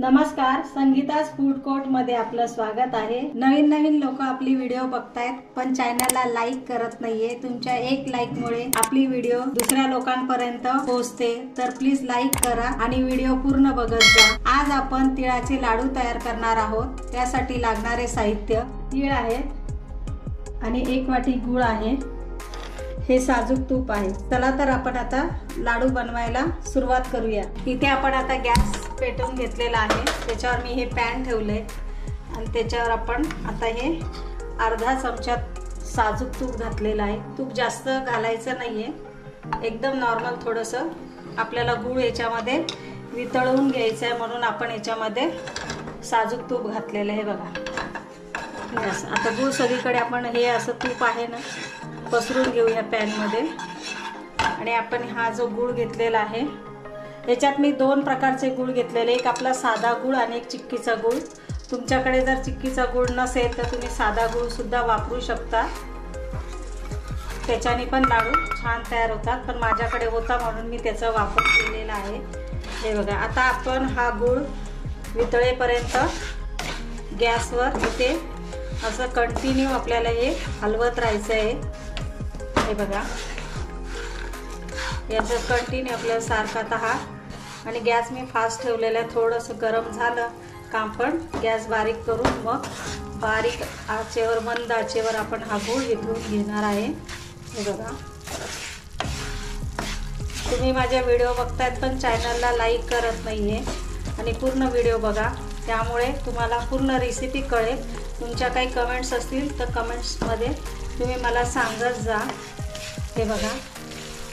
नमस्कार संगीताज फूड कोर्टमध्ये आपलं स्वागत आहे. नवीन नवीन लोक आपली व्हिडिओ बघतायत पण चॅनलला लाईक करत नाहीये. तुमच्या एक लाईक मुळे आपली व्हिडिओ दुसऱ्या लोकांपर्यंत पोहोचते. तर प्लीज लाईक करा आणि व्हिडिओ पूर्ण बघत जा. आज आपण तिळाचे लाडू तयार करणार आहोत. त्यासाठी लागणारे साहित्य तीळ आहे आणि एक वाटी गुळ आहे. हे साजूक तूप आहे. चला तर आपण आता लाडू बनवायला सुरुवात करूया. इथे आपण आता गॅस पेटवून घेतलेला आहे. त्याच्यावर मी हे पॅन ठेवले. आणि त्याच्यावर आपण आता हे अर्धा चमचा साजूक तूप घातलेलं आहे. तूप जास्त घालायचं नाहीये. एकदम नॉर्मल थोडंसं आपल्याला गूळ याच्यामध्ये वितळवून घ्यायचं आहे म्हणून आपण याच्यामध्ये साजूक तूप घातलेलं आहे बघा. बस आता गूळ सगळीकडे आपण हे असं तूप आहे ना पसरून घेऊया पॅनमध्ये आणि आपण हा जो गूळ घेतलेला आहे याच्यात मी दोन प्रकारचे गूळ घेतलेले. एक आपला साधा गूळ आणि एक चिक्कीचा गूळ. तुमच्याकडे जर चिक्कीचा गूळ नसेल तर तुम्ही साधा गुळसुद्धा वापरू शकता. त्याच्याने पण लाडू छान तयार होतात. पण माझ्याकडे होता म्हणून मी त्याचा वापर केलेला आहे. हे बघा आता आपण हा गूळ वितळेपर्यंत गॅसवर इथे असं कंटिन्यू आपल्याला हे हलवत राहायचं आहे. हे बघा. याचं कंटिन्यू आपल्याला सारखा तहा हा. आणि गॅस मी फास्ट ठेवलेला आहे. थोडंसं गरम झालं का गॅस बारीक करून मग बारीक आचेवर मंद आचेवर आपण हा गूळ वितळून घेणार आहे. हे बघा. तुम्ही माझ्या व्हिडिओ बघतायत पण चॅनलला लाईक करत नाही आहे आणि पूर्ण व्हिडिओ बघा. त्यामुळे तुम्हाला पूर्ण रेसिपी कळेल. तुमच्या काही कमेंट्स असतील तर कमेंट्समध्ये तुम्ही मला सांगत जा. हे बघा.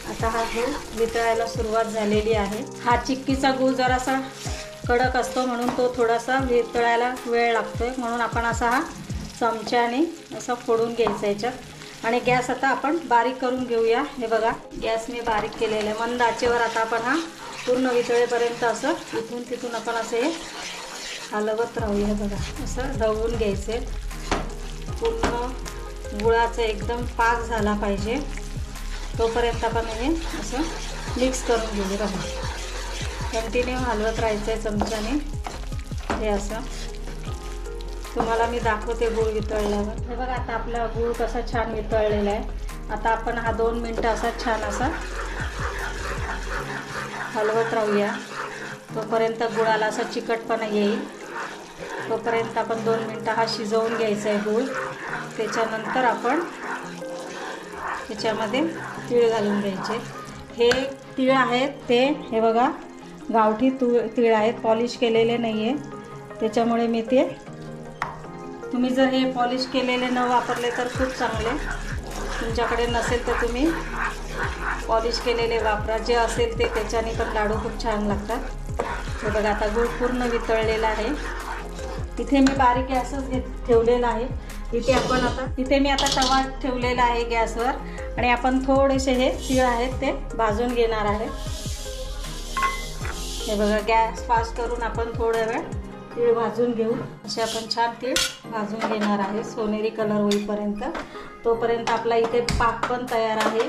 आता हा गूळ वितळायला सुरुवात झालेली आहे. हा चिक्कीचा गूळ जरासा कडक असतो म्हणून तो थोडासा वितळायला वेळ लागतोय. म्हणून आपण असा हा चमच्याने असा फोडून घ्यायचा याच्यात. आणि गॅस आता आपण बारीक करून घेऊया. हे बघा गॅस मी बारीक केलेला आहे. मंद आचेवर आता आपण हा पूर्ण वितळेपर्यंत असं इथून तिथून आपण असं हे हलवत राहूया. बघा असं रवून घ्यायचे. पूर्ण गुळाचं एकदम पाक झाला पाहिजे. तोपर्यंत आपण हे असं मिक्स करून घेऊ राहू कंटिन्यू हलवत राहायचं आहे चमच्याने. हे असं. तुम्हाला मी दाखवते गूळ वितळल्यावर. हे बघा आता आपला गूळ कसा छान वितळलेला आहे. आता आपण हा दोन मिनटं असा छान असा हलवत राहूया. तोपर्यंत गुळाला असा चिकटपणा येईल. तोपर्यंत आपण दोन मिनटं हा शिजवून घ्यायचा आहे गूळ. त्याच्यानंतर आपण त्याच्यामध्ये तीळ घालून घ्यायचे. हे तीळ आहेत ते हे बघा गावठी तूळ तीळ आहेत पॉलिश केलेले नाही आहे त्याच्यामुळे मी ते तुम्ही जर हे पॉलिश केलेले न वापरले तर खूप चांगले. तुमच्याकडे नसेल तर तुम्ही पॉलिश केलेले वापरा. जे असेल ते त्याच्याने पण लाडू खूप छान लागतात. हे बघा आता गूळ पूर्ण वितळलेला आहे. इथे मी बारीक गॅसच घेत ठेवलेला आहे. इथे आपण आता इथे मी आता तवा ठेवलेला आहे गॅसवर आणि आपण थोडेसे हे तीळ आहेत ते भाजून घेणार आहे. हे बघा गॅस फास्ट करून आपण थोडा वेळ तीळ भाजून घेऊ. असे आपण छान तीळ भाजून घेणार आहे सोनेरी कलर होईपर्यंत. तोपर्यंत आपला इथे पाक पण तयार आहे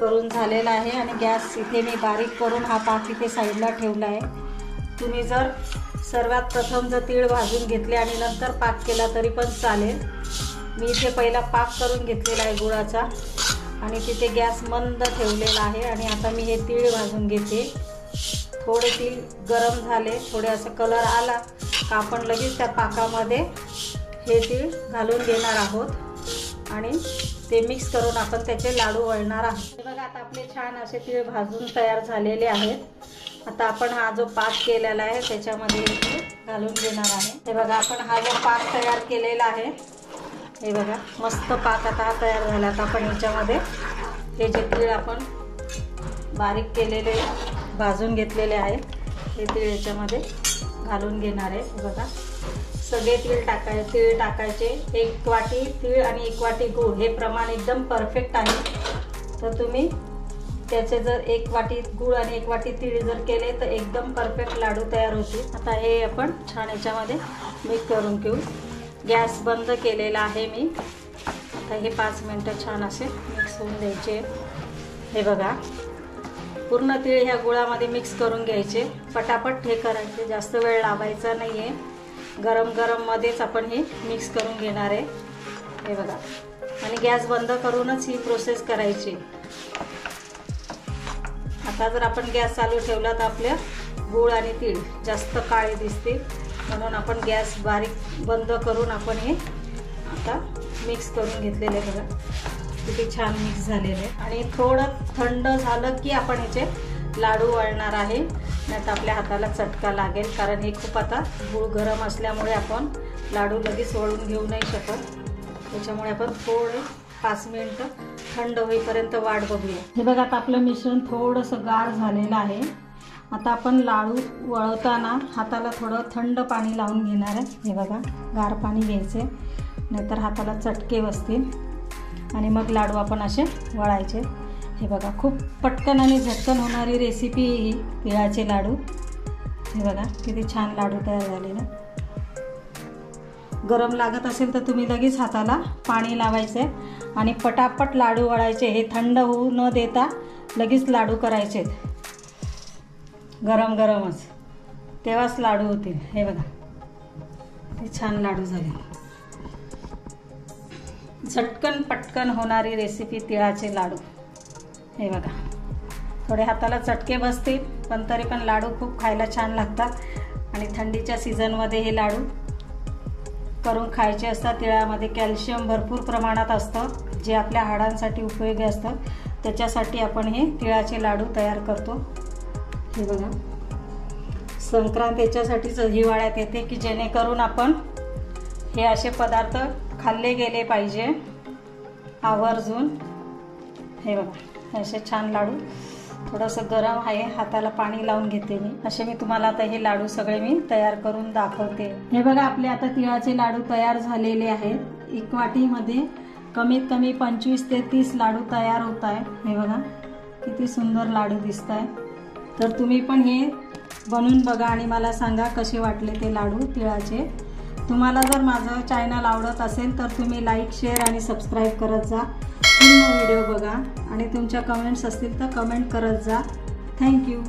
करून झालेला आहे आणि गॅस इथे मी बारीक करून हा पाक इथे साईडला ठेवला आहे. तुम्ही जर सर्वात प्रथम जर तीळ भाजून घेतले आणि नंतर पाक केला तरी पण चालेल. मी इथे पहिला पाक करून घेतलेला आहे गुळाचा आणि तिथे गॅस मंद ठेवलेला आहे आणि आता मी हे तीळ भाजून घेते. थोडे तीळ गरम झाले थोडे असं कलर आला का आपण लगेच त्या पाकामध्ये हे तीळ घालून घेणार आहोत आणि ते मिक्स करून आपण त्याचे लाडू वळणार आहोत. बघा आता आपले छान असे तीळ भाजून तयार झालेले आहेत. आता आपण हा जो पाक केलेला आहे त्याच्यामध्ये घालून घेणार आहे. हे बघा आपण हा जो पाक तयार केलेला आहे हे बघा मस्त पाक आता हा तयार झाला. आता आपण याच्यामध्ये हे जे तीळ आपण बारीक केलेले भाजून घेतलेले आहेत हे तीळ याच्यामध्ये घालून घेणार आहे. बघा सगळे तीळ टाकाय तीळ टाकायचे. एक वाटी तीळ आणि एक वाटी गूळ. हे प्रमाण एकदम परफेक्ट आहे. तर तुम्ही त्याचे जर एक वाटी गूळ आणि एक वाटी तिळी जर केले तर एकदम परफेक्ट लाडू तयार होतील. आता हे आपण छान याच्यामध्ये मिक्स करून घेऊ. गॅस बंद केलेला आहे मी. आता हे पाच मिनटं छान असे मिक्स होऊन द्यायचे. हे बघा. पूर्ण तिळ ह्या गुळामध्ये मिक्स करून घ्यायचे. पटापट हे करायचे. जास्त वेळ लावायचा नाही आहे गरम गरममध्येच आपण हे मिक्स करून घेणार आहे. हे बघा. आणि गॅस बंद करूनच ही प्रोसेस करायची. आता जर आपण गॅस चालू ठेवला तर आपल्या गूळ आणि तीळ जास्त काळे दिसतील. म्हणून आपण गॅस बारीक बंद करून आपण हे आता मिक्स करून घेतलेले बघा. किती छान मिक्स झालेले आहे. आणि थोडं थंड झालं की आपण ह्याचे लाडू वळणार आहे. नाही तर आपल्या हाताला चटका लागेल कारण हे खूप आता गूळ गरम असल्यामुळे आपण लाडू लगेच वळून घेऊ नाही शकत. त्याच्यामुळे आपण थोडे पाच मिनटं थंड होईपर्यंत वाट बघूया. हे बघा आता आपलं मिश्रण थोडंसं गार झालेलं आहे. आता आपण लाडू वळवताना हाताला थोडं थंड पाणी लावून घेणार आहे. हे बघा गार पाणी घ्यायचे नाहीतर हाताला चटके बसतील. आणि मग लाडू आपण असे वळायचे. हे बघा खूप पटकन आणि झटकन होणारी रेसिपी ही तिळाचे लाडू. हे बघा किती छान लाडू तयार झाले ना गरम लागत असेल तर तुम्ही लगेच हाताला पाणी लावायचे आणि पटापट लाडू वळायचे. हे थंड होऊ न देता लगेच लाडू करायचे. गरम गरमच. तेव्हाच लाडू होतील. हे बघा. ते छान लाडू झाले. झटकन पटकन होणारी रेसिपी तिळाचे लाडू. हे बघा. थोडे हाताला चटके बसतील पण तरी पण लाडू खूप खायला छान लागतात. आणि थंडीच्या सीझनमध्ये हे लाडू करून खायचे असतात तिळामध्ये कॅल्शियम भरपूर प्रमाणात असतं जे आपल्या हाडांसाठी उपयोगी असतं. त्याच्यासाठी आपण हे तिळाचे लाडू तयार करतो. हे बघा. संक्रांत याच्यासाठीच हिवाळ्यात येते की जेणेकरून आपण हे असे पदार्थ खाल्ले गेले पाहिजे. आवर्जून. हे बघा. असे छान लाडू. थोडंसं गरम आहे हाताला पाणी लावून घेते मी. असे मी तुम्हाला आता हे लाडू सगळे मी तयार करून दाखवते. हे बघा आपले आता तिळाचे लाडू तयार झालेले आहेत. एक वाटीमध्ये कमीत कमी पंचवीस ते तीस लाडू तयार होत आहे. हे बघा किती सुंदर लाडू दिसत आहे तर तुम्ही पण हे बनवून बघा आणि मला सांगा कसे वाटले ते लाडू तिळाचे. तुम्हाला जर माझं चॅनल आवडत असेल तर तुम्ही लाईक शेअर आणि सबस्क्राईब करत जा. पूर्ण व्हिडिओ बघा. आणि तुमच्या कमेंट्स असतील तर कमेंट करत जा. थँक्यू